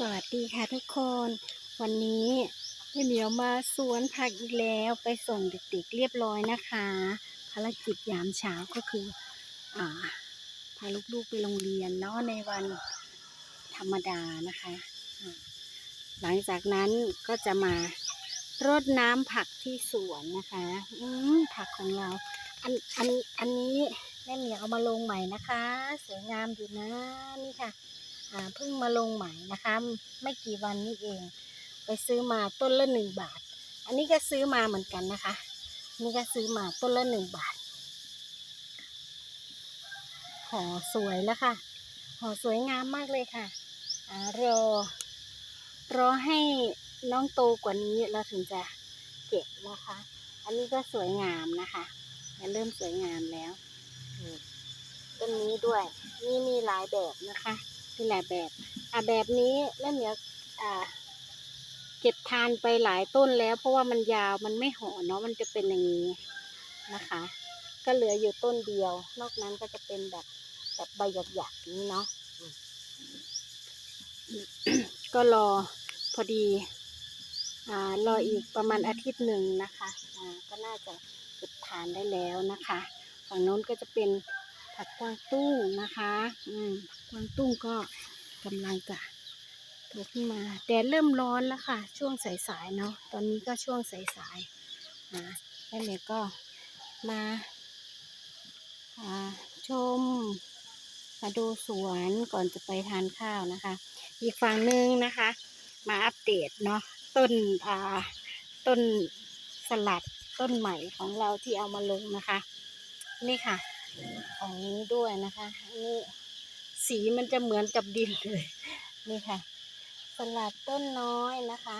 สวัสดีค่ะทุกคน วันนี้แม่เหมียวมาสวนผักอีกแล้วไปส่งเด็กๆเรียบร้อยนะคะ ภารกิจยามเช้าก็คืออ่าพาลูกๆไปโรงเรียนเนาะในวันธรรมดานะคะ หลังจากนั้นก็จะมารดน้ำผักที่สวนนะคะอืผักของเราอันอันอันนี้แม่เหมียวเอามาลงใหม่นะคะ สวยงามอยู่นะนี่ค่ะ เพิ่งมาลงใหม่นะคะ ไม่กี่วันนี้เอง ไปซื้อมาต้นละหนึ่งบาท อันนี้ก็ซื้อมาเหมือนกันนะคะ นี่ก็ซื้อมาต้นละหนึ่งบาทห่อสวยแล้วค่ะห่อสวยงามมากเลยค่ะอรอรอให้น้องโตกว่านี้เราถึงจะเก็บนะคะ อันนี้ก็สวยงามนะคะเริ่มสวยงามแล้วต้นนี้ด้วย นี่มีหลายแบบนะคะ มีหลายแบบอะแบบนี้แล้วเหนียวอ่าเก็บทานไปหลายต้นแล้ว เพราะว่ามันยาวมันไม่ห่อเนาะมันจะเป็นอย่างนี้นะคะ ก็เหลืออยู่ต้นเดียว นอกนั้นก็จะเป็นแบบแบบใบหยักๆนี้เนาะก็รอพอดีอ่ารออีกประมาณอาทิตย์หนึ่งนะคะอ่าก็น่าจะเก็บทานได้แล้วนะคะ ฝั่งโน้นก็จะเป็น ผักกวางตุ้งนะคะ อืมผักกวางตุ้งก็กำลังจะโตขึ้นมาแดดเริ่มร้อนแล้วค่ะ ช่วงสายๆเนาะตอนนี้ก็ช่วงสายๆอ่าแล้วเดี๋ยก็มาอ่าชมมาดูสวนก่อนจะไปทานข้าวนะคะ อีกฝั่งหนึ่งนะคะ มาอัปเดตเนาะต้นอ่าต้นสลัดต้นใหม่ของเราที่เอามาลงนะคะ นี่ค่ะ ของนี้ด้วยนะคะนนี้สีมันจะเหมือนกับดินเลยนี่ค่ะ สลัดต้นน้อยนะคะ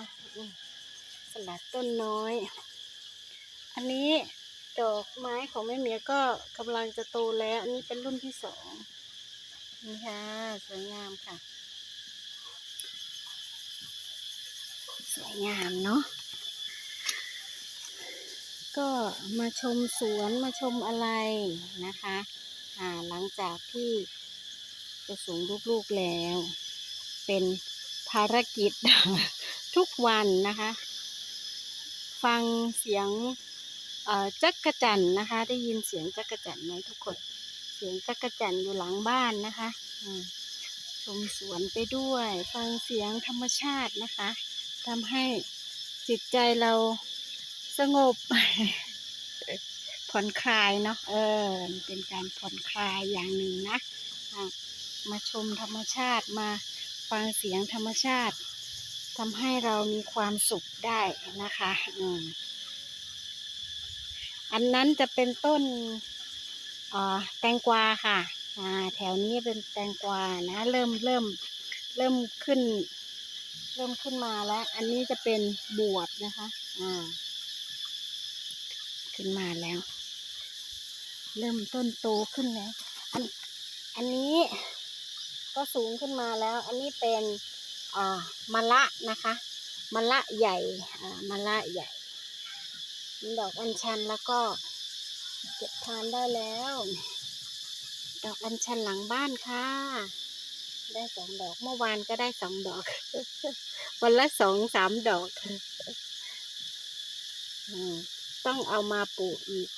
สลัดต้นน้อย อันนี้ดอกไม้ของแม่เมียก็กำลังจะโตแล้วอันนี้เป็นรุ่นที่สองนี่ค่ะสวยงามค่ะ สวยงามเนาะ ก็มาชมสวนมาชมอะไรนะคะอ่าหลังจากที่จะสูงลูกๆแล้ว เป็นภารกิจทุกวันนะคะ ฟังเสียงจักกะจันนะคะ ได้ยินเสียงจักกะจันไหมทุกคน เสียงจักกะจันอยู่หลังบ้านนะคะชมสวนไปด้วย ฟังเสียงธรรมชาตินะคะทำให้จิตใจเรา สงบ ผ่อนคลายเนาะเออ เป็นการผ่อนคลายอย่างหนึ่งนะมาชมธรรมชาติมาฟังเสียงธรรมชาติทำให้เรามีความสุขได้นะคะอืมอันนั้นจะเป็นต้นอ่าแตงกวาค่ะแถวนี้เป็นแตงกวานะเริ่มเริ่มเริ่มขึ้น เริ่มขึ้นมาแล้ว อันนี้จะเป็นบวบนะคะ อ่า ขึ้นมาแล้ว เริ่มต้นโตขึ้นแล้ว อันอันนี้ก็สูงขึ้นมาแล้ว อันนี้เป็นอ่ามะละนะคะมะละใหญ่อ่ามะละใหญ่มีดอกอัญชันแล้วก็เก็บทานได้แล้ว ดอกอัญชันหลังบ้านค่ะ ได้สองดอกเมื่อวานก็ได้สองดอก วันละสองสามดอก อืม ต้องเอามาปลูกอีก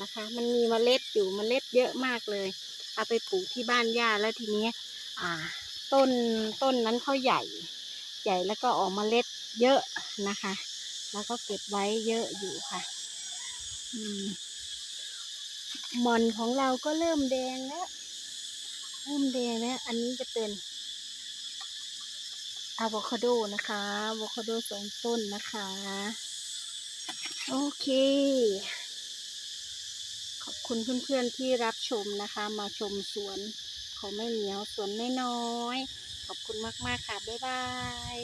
นะคะ มันมีเมล็ดอยู่เมล็ดเยอะมากเลย เอาไปปลูกที่บ้านย่าแล้วทีนี้อ่า ต้นต้นนั้นเขาใหญ่ ใหญ่แล้วก็ออกมเมล็ดเยอะนะคะ แล้วก็เก็บไว้เยอะอยู่ค่ะอืมหมอนของเราก็เริ่มแดงแล้ว เริ่มแดงแล้ว อันนี้จะเป็นอะโวคาโดนะคะอะโวคาโดสองต้นนะคะ โอเค ขอบคุณเพื่อนๆที่รับชมนะคะ มาชมสวนของแม่เหนียวสวนน้อยๆขอบคุณมากๆค่ะ บ๊ายบาย